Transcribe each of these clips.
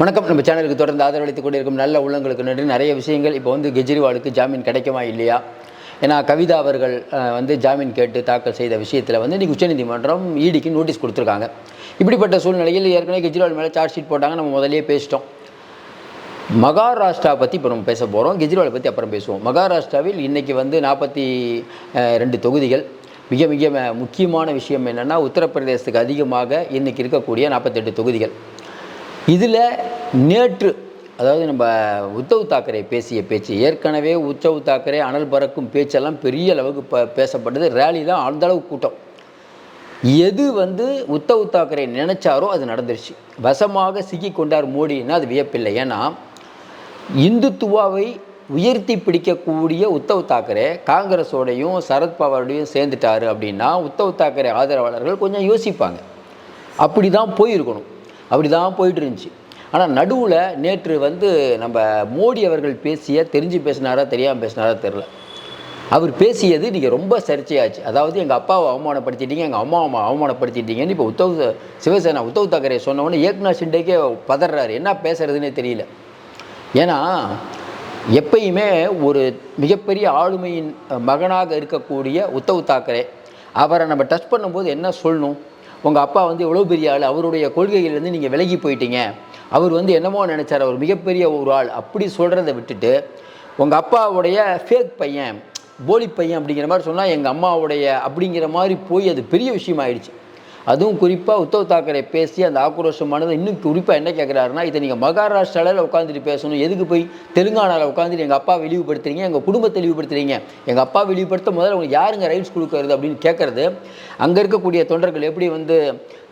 வணக்கம். நம்ம சேனலுக்கு தொடர்ந்து ஆதரவளித்துக் கொண்டிருக்கும் நல்ல உள்ளங்களுக்கு நன்றி. நிறைய விஷயங்கள் இப்போ வந்து கெஜ்ரிவாலுக்கு ஜாமீன் கிடைக்குமா இல்லையா? ஏன்னா கவிதா அவர்கள் வந்து ஜாமீன் கேட்டு தாக்கல் செய்த விஷயத்தில் வந்து இன்றைக்கி உச்சநீதிமன்றம் இடிக்கு நோட்டீஸ் கொடுத்துருக்காங்க. இப்படிப்பட்ட சூழ்நிலையில் ஏற்கனவே கெஜ்ரிவால் மேலே சார்ஜ் ஷீட் போட்டாங்க. நம்ம முதலே பேசிட்டோம். மகாராஷ்டிரா பற்றி இப்போ நம்ம பேச போகிறோம் கெஜ்ரிவாலை பற்றி அப்புறம் பேசுவோம். மகாராஷ்டிராவில் இன்றைக்கி வந்து நாற்பத்தி ரெண்டு தொகுதிகள். மிக மிக முக்கியமான விஷயம் என்னென்னா உத்தரப்பிரதேசத்துக்கு அதிகமாக இன்றைக்கி இருக்கக்கூடிய நாற்பத்தெட்டு தொகுதிகள். இதில் நேற்று அதாவது நம்ம உத்தவ் தாக்கரே பேசிய பேச்சு ஏற்கனவே உத்தவ் தாக்கரே அனல் பறக்கும் பேச்செல்லாம் பெரிய அளவுக்கு ப பேசப்பட்டது. ரேலி அந்த அந்தளவு கூட்டம். எது வந்து உத்தவ் தாக்கரே நினைச்சாரோ அது நடந்துருச்சு. வசமாக சிக்கி கொண்டார் மோடின்னா அது வியப்பில்லை. ஏன்னா இந்துத்துவாவை உயர்த்தி பிடிக்கக்கூடிய உத்தவ் தாக்கரே காங்கிரஸோடையும் சரத்பவாரோடையும் சேர்ந்துட்டாரு அப்படின்னா உத்தவ் தாக்கரே ஆதரவாளர்கள் கொஞ்சம் யோசிப்பாங்க. அப்படி தான் போயிருக்கணும். அப்படி தான் போயிட்டு இருந்துச்சு ஆனால் நடுவில் நேற்று வந்து நம்ம மோடி அவர்கள் பேசிய தெரிஞ்சு பேசினாரா தெரியாமல் பேசினாரா தெரில அவர் பேசியது நீங்கள் ரொம்ப சர்ச்சையாச்சு. அதாவது எங்கள் அப்பாவை அவமானப்படுத்திட்டீங்க எங்கள் அம்மாவை அவமானப்படுத்திட்டீங்கன்னு இப்போ உத்தவ் சிவசேனா உத்தவ் தாக்கரே சொன்னவொடனே ஏக்நாத் ஷிண்டேக்கே பதறாரு என்ன பேசுறதுன்னே தெரியல. ஏன்னா எப்பயுமே ஒரு மிகப்பெரிய ஆளுமையின் மகனாக இருக்கக்கூடிய உத்தவ் தாக்கரே அவரை நம்ம டச் பண்ணும்போது என்ன சொல்லணும்? உங்கள் அப்பா வந்து எவ்வளோ பெரிய ஆள்? அவருடைய கொள்கையிலேருந்து நீங்கள் விலகி போயிட்டீங்க. அவர் வந்து என்னமோ நினச்சார் அவர் மிகப்பெரிய ஒரு ஆள். அப்படி சொல்கிறத விட்டுட்டு உங்கள் அப்பாவுடைய ஃபேக் பையன் போலி பையன் அப்படிங்கிற மாதிரி சொன்னால் எங்கள் அம்மாவுடைய அப்படிங்கிற மாதிரி போய் அது பெரிய விஷயம் ஆயிடுச்சு அதுவும் குறிப்பாக உத்தவ் தாக்கரே பேசி அந்த ஆக்ரோஷமானது இன்னும் குறிப்பாக என்ன கேட்குறாருன்னா இதை நீங்கள் மகாராஷ்டிராவில் உட்காந்துட்டு பேசணும். எதுக்கு போய் தெலுங்கானாவில் உட்காந்துட்டு எங்கள் அப்பா வெளிவுபடுத்துறீங்க எங்கள் குடும்பத்தை தெளிவுபடுத்துறீங்க எங்கள் அப்பா வெளிப்படுத்த முதல்ல உங்களுக்கு யாருங்க ரைட்ஸ் கொடுக்கறது அப்படின்னு கேட்குறது அங்கே இருக்கக்கூடிய தொண்டர்கள் எப்படி வந்து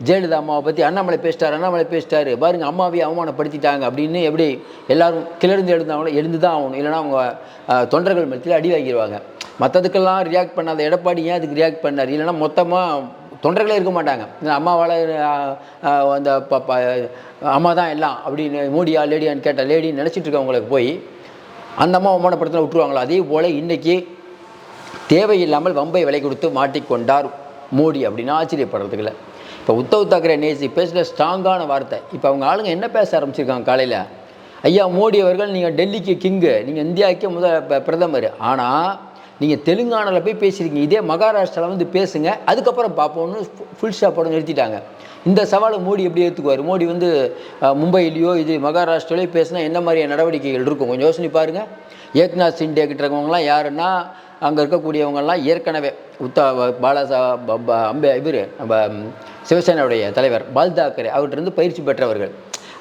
ஜெயலலிதா அம்மாவை பற்றி அண்ணாமலை பேசிட்டார் அண்ணாமலை பேசிட்டாரு. பாருங்க அம்மாவையே அவமானப்படுத்திட்டாங்க அப்படின்னு எப்படி எல்லாரும் கிளர்ந்து எழுந்தாங்களோ எழுந்து தான் ஆகணும். இல்லைன்னா அவங்க தொண்டர்கள் மத்தியில் அடி வாங்கிடுவாங்க மற்றதுக்கெல்லாம் ரியாக்ட் பண்ணாத எடப்பாடி ஏன் அதுக்கு ரியாக்ட் பண்ணார்? இல்லைன்னா மொத்தமாக தொண்டர்களே இருக்க மாட்டாங்க. இந்த அம்மாவால் அந்த ப- ப- அம்மா தான் எல்லாம் அப்படின்னு மோடியா லேடியான்னு கேட்ட லேடின்னு நினச்சிட்டு இருக்கவங்களுக்கு போய் அந்த அம்மா அவமானப்படுத்தின விட்டுருவாங்களா? அதே போல் இன்றைக்கி தேவையில்லாமல் வம்பை விலை கொடுத்து மாட்டிக்கொண்டார் மோடி அப்படின்னு ஆச்சரியப்படுறதுக்கு இல்லை இப்போ உத்தவ் தாக்கரே நேசி பேசுகிற ஸ்ட்ராங்கான வார்த்தை. இப்போ அவங்க ஆளுங்க என்ன பேச ஆரம்பிச்சிருக்காங்க காலையில்? ஐயா மோடி அவர்கள் நீங்கள் டெல்லிக்கு கிங்கு நீங்கள் இந்தியாவுக்கே முதல் ப- பிரதமர். ஆனால் நீங்கள் தெலுங்கானாவில் போய் பேசியிருக்கீங்க. இதே மகாராஷ்டிராவில் வந்து பேசுங்க. அதுக்கப்புறம் பார்ப்போம்னு ஃபுல் ஸ்டாப்போட நிறுத்திட்டாங்க. இந்த சவாலை மோடி எப்படி ஏற்றுக்குவார் மோடி வந்து மும்பையிலேயோ இது மகாராஷ்டிராலையோ பேசினா என்ன மாதிரியான நடவடிக்கைகள் இருக்கும்? கொஞ்சம் யோசனை பாருங்கள் ஏக்நாத் சிண்டே கிட்ட இருக்கவங்களாம் யாருன்னா அங்கே இருக்கக்கூடியவங்கெல்லாம் ஏற்கனவே உத்தா பாலாசா ப- ப- அம்பே இவர் நம்ம சிவசேனாவுடைய தலைவர் பால் தாக்கரே அவர்கிட்ட இருந்து பயிற்சி பெற்றவர்கள்.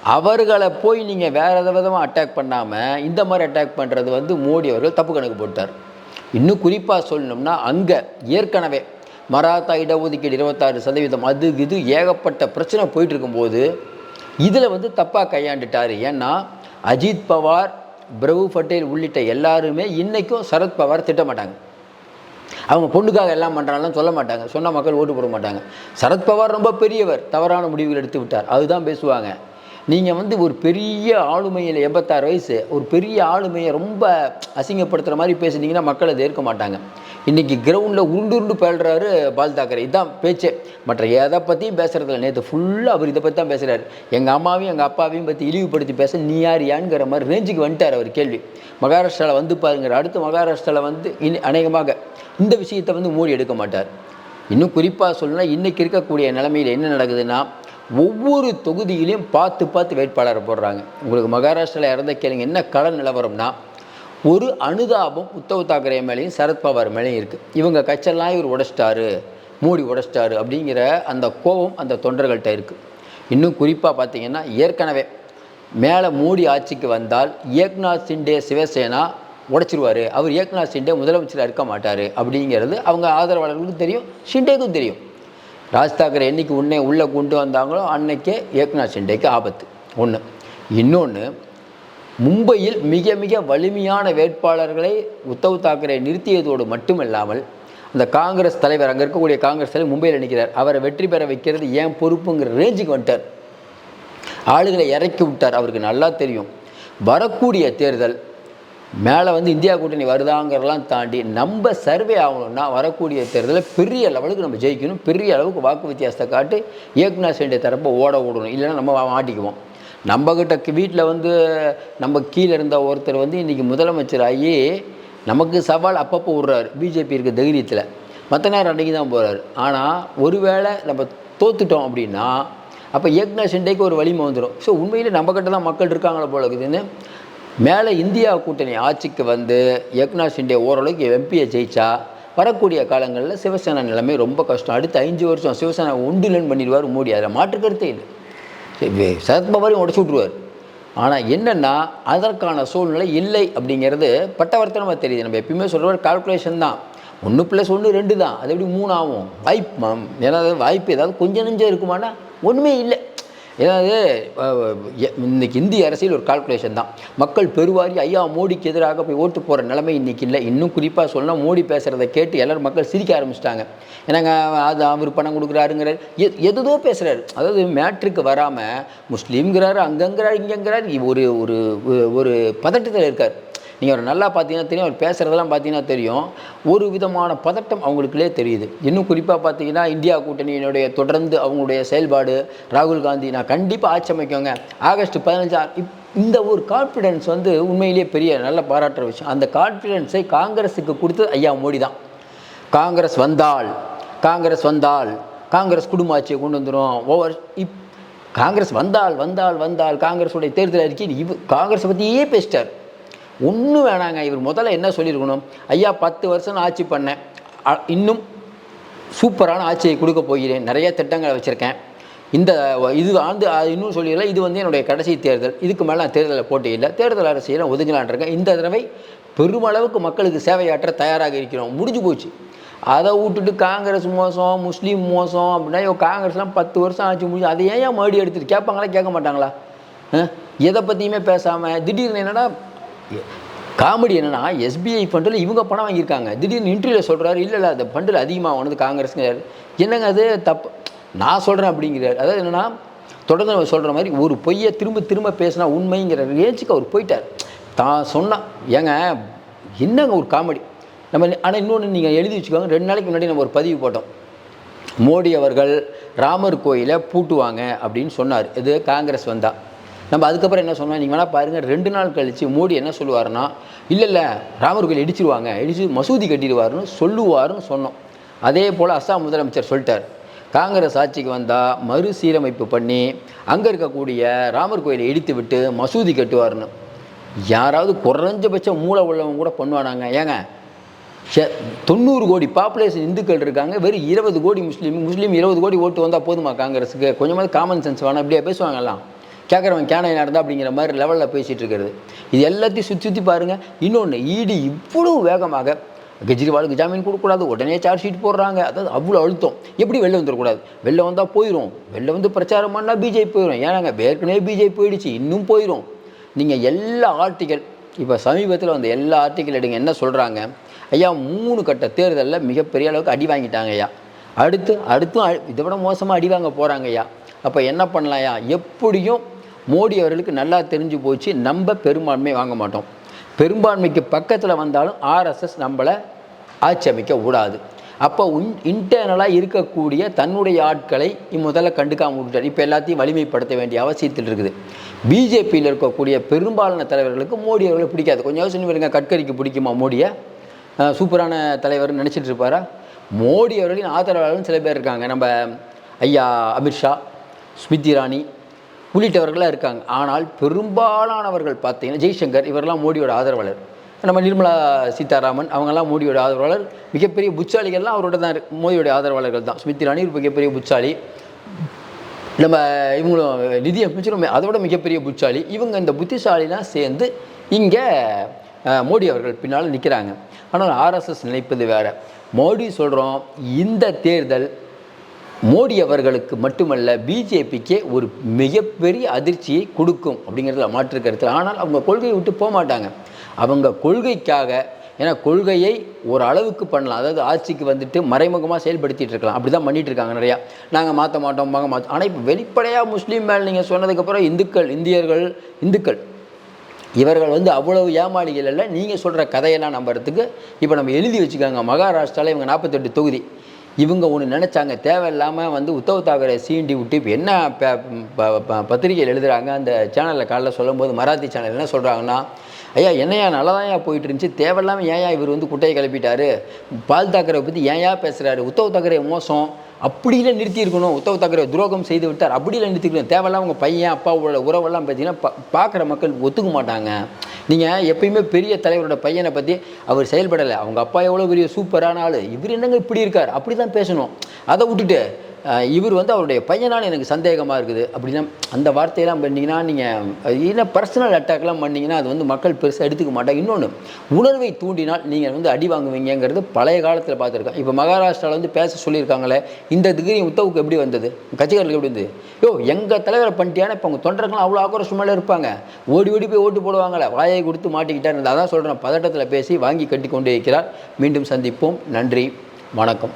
அவர்களை போய் நீங்கள் வேறு விதமாக அட்டாக் பண்ணாமல் இந்த மாதிரி அட்டாக் பண்ணுறது வந்து மோடி அவர்கள் தப்பு கணக்கு போட்டார். இன்னும் குறிப்பாக சொல்லணும்னா அங்கே ஏற்கனவே மராத்தா இடஒதுக்கீடு இருபத்தாறு சதவீதம் அது இது ஏகப்பட்ட பிரச்சனை போயிட்டு இருக்கும்போது இதில் வந்து தப்பாக கையாண்டுட்டார். ஏன்னா அஜித் பவார் பிரபு பட்டேல் உள்ளிட்ட எல்லாருமே இன்றைக்கும் சரத் பவார் திட்டமாட்டாங்க. அவங்க பொண்ணுக்காக எல்லாம் பண்ணுறாங்கன்னு சொல்ல மாட்டாங்க. சொன்ன மக்கள் ஓட்டு போட மாட்டாங்க. சரத்பவார் ரொம்ப பெரியவர். தவறான முடிவுகள் எடுத்து விட்டார். அதுதான் பேசுவாங்க. நீங்கள் வந்து ஒரு பெரிய ஆளுமையில் எண்பத்தாறு வயசு ஒரு பெரிய ஆளுமையை ரொம்ப அசிங்கப்படுத்துகிற மாதிரி பேசுனீங்கன்னா மக்கள் அதை ஏற்க மாட்டாங்க. இன்றைக்கி கிரவுண்டில் உருண்டு உருண்டு பேழ்றாரு பால் தாக்கரே. இதுதான் பேச்சே. மற்ற எதை பற்றியும் பேசுகிறதில்ல நேற்று ஃபுல்லாக அவர் இதை பற்றி தான் பேசுகிறாரு எங்கள் அம்மாவையும் எங்கள் அப்பாவையும் பற்றி இழிவுபடுத்தி பேச நீ யார் யான்ங்கிற மாதிரி ரேஞ்சுக்கு வந்துட்டார் அவர் கேள்வி. மகாராஷ்டிராவில் வந்து பாருங்கிற அடுத்து மகாராஷ்டிராவில் வந்து இனி அநேகமாக இந்த விஷயத்தை வந்து மோடி எடுக்க மாட்டார். இன்னும் குறிப்பாக சொல்லணும்னா இன்றைக்கி இருக்கக்கூடிய நிலமையில் என்ன நடக்குதுன்னா ஒவ்வொரு தொகுதியிலையும் பார்த்து பார்த்து வேட்பாளரை போடுறாங்க. உங்களுக்கு மகாராஷ்டிராவில் இறந்த கேளுங்க என்ன கள நிலவரம்னா ஒரு அனுதாபம் உத்தவ் தாக்கரே மேலேயும் சரத்பவார் மேலேயும் இருக்குது இவங்க கட்செல்லாம் இவர் உடைச்சிட்டாரு மூடி உடைச்சிட்டாரு அப்படிங்கிற அந்த கோபம் அந்த தொண்டர்கள்ட்ட இருக்குது இன்னும் குறிப்பாக பார்த்தீங்கன்னா ஏற்கனவே மேலே மோடி ஆட்சிக்கு வந்தால் ஏக்நாத் சிண்டே சிவசேனா உடைச்சிருவார். அவர் ஏக்நாத் சிண்டே முதலமைச்சராக இருக்க மாட்டார் அப்படிங்கிறது அவங்க ஆதரவாளர்களுக்கும் தெரியும் ஷிண்டேக்கும் தெரியும். ராஜ் தாக்கரே என்றைக்கு உன்னை உள்ளே கொண்டு வந்தாங்களோ அன்னைக்கே ஏக்நாத் ஷிண்டேக்கு ஆபத்து. ஒன்று இன்னொன்று மும்பையில் மிக மிக வலிமையான வேட்பாளர்களை உத்தவ் தாக்கரே நிறுத்தியதோடு மட்டுமல்லாமல் அந்த காங்கிரஸ் தலைவர் அங்கே இருக்கக்கூடிய காங்கிரஸ் தலைவர் மும்பையில் நிற்கிறார். அவரை வெற்றி பெற வைக்கிறது ஏன் பொறுப்புங்கிற ரேஞ்சுக்கு வந்துட்டார். ஆளுகளை இறக்கி விட்டார். அவருக்கு நல்லா தெரியும். வரக்கூடிய தேர்தல் மேலே வந்து இந்தியா கூட்டணி வருதாங்கிறலாம் தாண்டி நம்ம சர்வே ஆகணும்னா வரக்கூடிய தேர்தலில் பெரிய லெவலுக்கு நம்ம ஜெயிக்கணும் பெரிய அளவுக்கு வாக்கு வித்தியாசத்தை காட்டி ஏக்நாத் ஷிண்டே தரப்பை ஓட விடணும் இல்லைன்னா நம்ம மாட்டிக்குவோம். நம்மக்கிட்ட வீட்டில் வந்து நம்ம கீழே இருந்த ஒருத்தர் வந்து இன்றைக்கி முதலமைச்சராகி நமக்கு சவால் அப்பப்போ விடுறாரு. பிஜேபி இருக்க தைரியத்தில். மற்ற நேரம் அன்றைக்கி தான் போகிறாரு ஆனால் ஒருவேளை நம்ம தோத்துட்டோம் அப்படின்னா அப்போ ஏக்நாத் ஷிண்டேக்கு ஒரு வலிமை வந்துடும் ஸோ உண்மையில் நம்மக்கிட்ட தான் மக்கள் இருக்காங்களோ போல இருக்குதுன்னு மேலே இந்தியா கூட்டணி ஆட்சிக்கு வந்து ஏக்நாத் ஷிண்டே ஓரளவுக்கு எம்பியை ஜெயிச்சா வரக்கூடிய காலங்களில் சிவசேனா நிலைமை ரொம்ப கஷ்டம். அடுத்த அஞ்சு வருஷம் சிவசேனா ஒன்றுலன் பண்ணிடுவார் மோடி. அதில் மாற்று கருத்தே இல்லை. சரி, சரத்பவாரையும் உடச்சி விட்ருவார் ஆனால் என்னென்னா அதற்கான சூழ்நிலை இல்லை அப்படிங்கிறது பட்டவர்த்தனமாக தெரியுது. நம்ம எப்பயுமே சொல்கிற கால்குலேஷன் தான். ஒன்று ப்ளஸ் ஒன்று ரெண்டு தான். அது எப்படி மூணு ஆகும் வாய்ப்பு ம- ஏதாவது வாய்ப்பு ஏதாவது கொஞ்சம் நெஞ்சம் இருக்குமானா? ஒன்றுமே இல்லை. ஏதாவது இன்றைக்கி எ- இந்திய அரசியல் ஒரு கால்குலேஷன் தான். மக்கள் பெருவாரி ஐயா மோடிக்கு எதிராக போய் ஓட்டு போகிற நிலைமை இன்றைக்கி இல்லை. இன்னும் குறிப்பாக சொன்னால் மோடி பேசுகிறத கேட்டு எல்லோரும் மக்கள் சிரிக்க ஆரம்பிச்சிட்டாங்க. ஏன்னாங்க அது அவர் பணம் கொடுக்குறாருங்கிறார். எ எதுதோ பேசுகிறாரு அதாவது மேட்ருக்கு வராமல் முஸ்லீம்ங்கிறாரு அங்கங்கிறார் இங்கங்கிறார். ஒரு ஒரு ஒரு பதட்டத்தில் இருக்கார். நீங்கள் அவர் நல்லா பார்த்தீங்கன்னா தெரியும் அவர் பேசுகிறதெல்லாம் பார்த்தீங்கன்னா தெரியும். ஒரு விதமான பதட்டம் அவங்களுக்குள்ளே தெரியுது. இன்னும் குறிப்பாக பார்த்தீங்கன்னா இந்தியா கூட்டணியினுடைய தொடர்ந்து அவங்களுடைய செயல்பாடு ராகுல் காந்தி நான் கண்டிப்பாக ஆட்சி அமைக்கோங்க ஆகஸ்ட் பதினஞ்சா இப் இந்த ஒரு கான்ஃபிடென்ஸ் வந்து உண்மையிலேயே பெரிய நல்ல பாராட்டுற விஷயம். அந்த கான்ஃபிடென்ஸை காங்கிரஸுக்கு கொடுத்தது ஐயா மோடி தான். காங்கிரஸ் வந்தால் காங்கிரஸ் வந்தால் காங்கிரஸ் குடும்ப ஆட்சியை கொண்டு வந்துடும் ஓவர் இப் காங்கிரஸ் வந்தால் வந்தால் வந்தால் காங்கிரஸுடைய தேர்தல் அறிக்கை இவ் காங்கிரஸை பற்றியே பேசிட்டார். ஒன்றும் வேணாங்க. இவர் முதல்ல என்ன சொல்லியிருக்கணும்? ஐயா பத்து வருஷம் ஆட்சி பண்ணேன் இன்னும் சூப்பரான ஆட்சியை கொடுக்க போகிறேன். நிறைய திட்டங்களை வச்சுருக்கேன். இந்த இது ஆண்டு இன்னும் சொல்லிடல. இது வந்து என்னுடைய கடைசி தேர்தல். இதுக்கு மேலே நான் தேர்தலில் போட்டியில்லை தேர்தல் அரசியல் நான் ஒதுங்கலான் இருக்கேன். இந்த தடவை பெருமளவுக்கு மக்களுக்கு சேவையாற்ற தயாராக இருக்கிறோம். முடிஞ்சு போச்சு. அதை விட்டுட்டு காங்கிரஸ் மோசம் முஸ்லீம் மோசம் அப்படின்னா ஐயோ காங்கிரஸ்லாம் பத்து வருஷம் ஆட்சி முடிஞ்சு அதை ஏன் மறுபடியும் எடுத்துகிட்டு கேட்பாங்களா? கேட்க மாட்டாங்களா? எதை பற்றியுமே பேசாமல் திடீர்னு என்னென்னா காமெடி என்னென்னா எஸ்பிஐ ஃபண்டில் இவங்க பணம் வாங்கியிருக்காங்க. திடீர்னு இன்டர்வியூவில் சொல்கிறாரு இல்லை இல்லை அந்த ஃபண்டில் அதிகமாக ஆனது காங்கிரஸ்ங்கிறாரு. என்னங்க அது? தப்பு. நான் சொல்கிறேன் அப்படிங்கிறார். அதாவது என்னென்னா தொடர்ந்து நம்ம சொல்கிற மாதிரி ஒரு பொய்யை திரும்ப திரும்ப பேசினா உண்மைங்கிற ரேஞ்சுக்கு அவர் போயிட்டார். தான் சொன்னான் ஏங்க என்னங்க ஒரு காமெடி? நம்ம ஆனால் இன்னொன்று நீங்கள் எழுதி வச்சுக்கோங்க. ரெண்டு நாளைக்கு முன்னாடி நம்ம ஒரு பதிவு போட்டோம். மோடி அவர்கள் ராமர் கோயிலை பூட்டுவாங்க அப்படின்னு சொன்னார். இது காங்கிரஸ் வந்தால் நம்ம அதுக்கப்புறம் என்ன சொன்னோம்? நீங்கள் வேணால் பாருங்கள் ரெண்டு நாள் கழித்து மோடி என்ன சொல்லுவாருன்னா இல்லை இல்லை ராமர் கோயில் இடிச்சிருவாங்க இடிச்சு மசூதி கட்டிடுவாருன்னு சொல்லுவாருன்னு சொன்னோம். அதே போல் அஸ்ஸாம் முதலமைச்சர் சொல்லிட்டார். காங்கிரஸ் ஆட்சிக்கு வந்தால் மறுசீரமைப்பு பண்ணி அங்கே இருக்கக்கூடிய ராமர் கோயிலை இடித்து விட்டு மசூதி கட்டுவாருன்னு. யாராவது குறைஞ்சபட்சம் மூளை உள்ளவங்க கூட பண்ணுவானாங்க. ஏங்க தொண்ணூறு கோடி பாப்புலேஷன் இந்துக்கள் இருக்காங்க வெறும் இருபது கோடி முஸ்லீம் முஸ்லீம் இருபது கோடி ஓட்டு வந்தால் போதுமா காங்கிரஸுக்கு? கொஞ்சமாவது காமன் சென்ஸ் வேணாம் இப்படியே பேசுவாங்கலாம். கேட்குறவன் கேனை நடந்தா அப்படிங்கிற மாதிரி லெவலில் பேசிகிட்டு இருக்கிறது. இது எல்லாத்தையும் சுற்றி சுற்றி பாருங்கள் இன்னொன்று ஈடி இவ்வளோ வேகமாக கெஜ்ரிவாலுக்கு ஜாமீன் கொடுக்கக்கூடாது. உடனே சார்ஜ் ஷீட் போடுறாங்க. அதாவது அவ்வளோ அழுத்தம். எப்படி வெளில வந்துடக்கூடாது? வெளில வந்தால் போயிடும் வெளில வந்து பிரச்சாரம் பண்ணால் பிஜேபி போயிடும் ஏன்னாங்க? ஏற்கனவே பிஜேபி போயிடுச்சு. இன்னும் போயிடும் நீங்கள் எல்லா ஆர்டிக்கல் இப்போ சமீபத்தில் வந்த எல்லா ஆர்டிக்கல் எடுங்க. என்ன சொல்கிறாங்க ஐயா மூணு கட்ட தேர்தலில் மிகப்பெரிய அளவுக்கு அடி வாங்கிட்டாங்க ஐயா. அடுத்து அடுத்தும் அ- இதை விட மோசமாக அடி வாங்க போகிறாங்க ஐயா. அப்போ என்ன பண்ணலாம்யா எப்படியும் மோடி அவர்களுக்கு நல்லா தெரிஞ்சு போச்சு. நம்ம பெரும்பான்மை வாங்க மாட்டோம். பெரும்பான்மைக்கு பக்கத்தில் வந்தாலும் ஆர்எஸ்எஸ் நம்மளை ஆட்சி அமைக்க கூடாது. அப்போ உன் இன்டர்னலாக இருக்கக்கூடிய தன்னுடைய ஆட்களை முதல்ல கண்டுக்காம விட்டுட்டார் இப்போ எல்லாத்தையும் வலிமைப்படுத்த வேண்டிய அவசியத்தில் இருக்குது. பிஜேபியில் இருக்கக்கூடிய பெரும்பாலான தலைவர்களுக்கு மோடி அவர்களை பிடிக்காது. கொஞ்சம் யோசனை பண்ணுங்க கட்கரிக்கு பிடிக்குமா மோடியை? சூப்பரான தலைவர்னு நினச்சிட்டு இருப்பாரா? மோடி அவர்களின் ஆதரவாளர்கள் சில பேர் இருக்காங்க. நம்ம ஐயா அமித்ஷா ஸ்மிருதி இரானி உள்ளிட்டவர்களாக இருக்காங்க. ஆனால் பெரும்பாலானவர்கள் பார்த்தீங்கன்னா ஜெய்சங்கர் இவரெல்லாம் மோடியோட ஆதரவாளர். நம்ம நிர்மலா சீதாராமன் அவங்கெல்லாம் மோடியோட ஆதரவாளர். மிகப்பெரிய புச்சாலிகள்லாம் அவரோட தான் இருக்கு மோடியோட ஆதரவாளர்கள் தான். ஸ்மிருதி ராணி ஒரு மிகப்பெரிய புச்சாலி. நம்ம இவங்களும் நிதி அமைச்சரும் அதோட மிகப்பெரிய புச்சாளி இவங்க இந்த புத்திசாலிலாம் சேர்ந்து இங்கே மோடி அவர்கள் பின்னால் நிற்கிறாங்க ஆனால் ஆர்எஸ்எஸ் நினைப்பது வேறு. மோடி சொல்கிறோம் இந்த தேர்தல் மோடி அவர்களுக்கு மட்டுமல்ல பிஜேபிக்கே ஒரு மிகப்பெரிய அதிர்ச்சியை கொடுக்கும் அப்படிங்கிறதுல மாற்று கருத்து. ஆனால் அவங்க கொள்கையை விட்டு போக மாட்டாங்க. அவங்க கொள்கைக்காக ஏன்னா கொள்கையை ஒரு அளவுக்கு பண்ணலாம். அதாவது ஆட்சிக்கு வந்துட்டு மறைமுகமாக செயல்படுத்திட்டு இருக்கலாம். அப்படி தான் பண்ணிட்டு இருக்காங்க நிறையா. நாங்கள் மாற்ற மாட்டோம் வாங்க மாற்றோம் ஆனால் இப்போ வெளிப்படையாக முஸ்லீம் மேல் நீங்கள் சொன்னதுக்கப்புறம் இந்துக்கள் இந்தியர்கள் இந்துக்கள் இவர்கள் வந்து அவ்வளவு ஏமாளிகள் இல்லை. நீங்கள் சொல்கிற கதையெல்லாம் நம்புறதுக்கு இப்போ நம்ம எழுதி வச்சுக்காங்க. மகாராஷ்டிராவில் இவங்க நாற்பத்தெட்டு தொகுதி. இவங்க ஒன்று நினச்சாங்க. தேவையில்லாமல் வந்து உத்தவ் தாக்கரே சீண்டி விட்டு இப்போ என்ன ப- ப- பத்திரிகையில் எழுதுகிறாங்க அந்த சேனலில் காலைல சொல்லும்போது மராத்தி சேனல் என்ன சொல்கிறாங்கன்னா ஐயா என்னையா நல்லா தான் போயிட்டு இருந்துச்சு. தேவையில்லாமல் ஏன்யா இவர் வந்து குட்டையை கிளப்பிட்டாரு? பால் தாக்கரை பற்றி ஏன்யா பேசுகிறாரு உத்தவ் தாக்கரே மோசம். அப்படியில நிறுத்தியிருக்கணும் உத்தவ் தாக்கரே துரோகம் செய்து விட்டார். அப்படியில நிறுத்திக்கணும் தேவையில்லாம உங்கள் பையன் அப்பாவோட உறவெல்லாம் பார்த்தீங்கன்னா பா பார்க்குற மக்கள் ஒத்துக்க மாட்டாங்க. நீங்கள் எப்பயுமே பெரிய தலைவரோட பையனை பற்றி அவர் செயல்படலை. அவங்க அப்பா எவ்வளோ பெரிய சூப்பரான ஆள். இவர் என்னங்க இப்படி இருக்கார்? அப்படி தான் பேசணும். அதை விட்டுட்டு இவர் வந்து அவருடைய பையனால் எனக்கு சந்தேகமாக இருக்குது. அப்படின்னா அந்த வார்த்தையெல்லாம் பண்ணிங்கன்னா நீங்கள் இல்லை பர்சனல் அட்டாக்லாம் பண்ணிங்கன்னா அது வந்து மக்கள் பெருசாக எடுத்துக்க மாட்டாங்க. இன்னொன்று உணர்வை தூண்டினால் நீங்கள் வந்து அடி வாங்குவீங்கங்கிறது பழைய காலத்தில் பார்த்துருக்கோம் இப்போ மகாராஷ்டிராவில் வந்து பேச சொல்லியிருக்காங்களே இந்த டிகிரி உத்தவுக்கு எப்படி வந்தது? கட்சிக்காரர்களுக்கு எப்படி வந்தது? யோ எங்கள் தலைவரை பண்ணிட்டியான இப்போ அவங்க தொண்டர்கள்லாம் அவ்வளோ ஆக்ரோஷமாக இருப்பாங்க. ஓடி ஓடி போய் ஓட்டு போடுவாங்களே வாயை கொடுத்து மாட்டிக்கிட்டார். அதான் சொல்கிறேன் பதட்டத்தில் பேசி வாங்கி கட்டி கொண்டு இருக்கிறார். மீண்டும் சந்திப்போம். நன்றி வணக்கம்.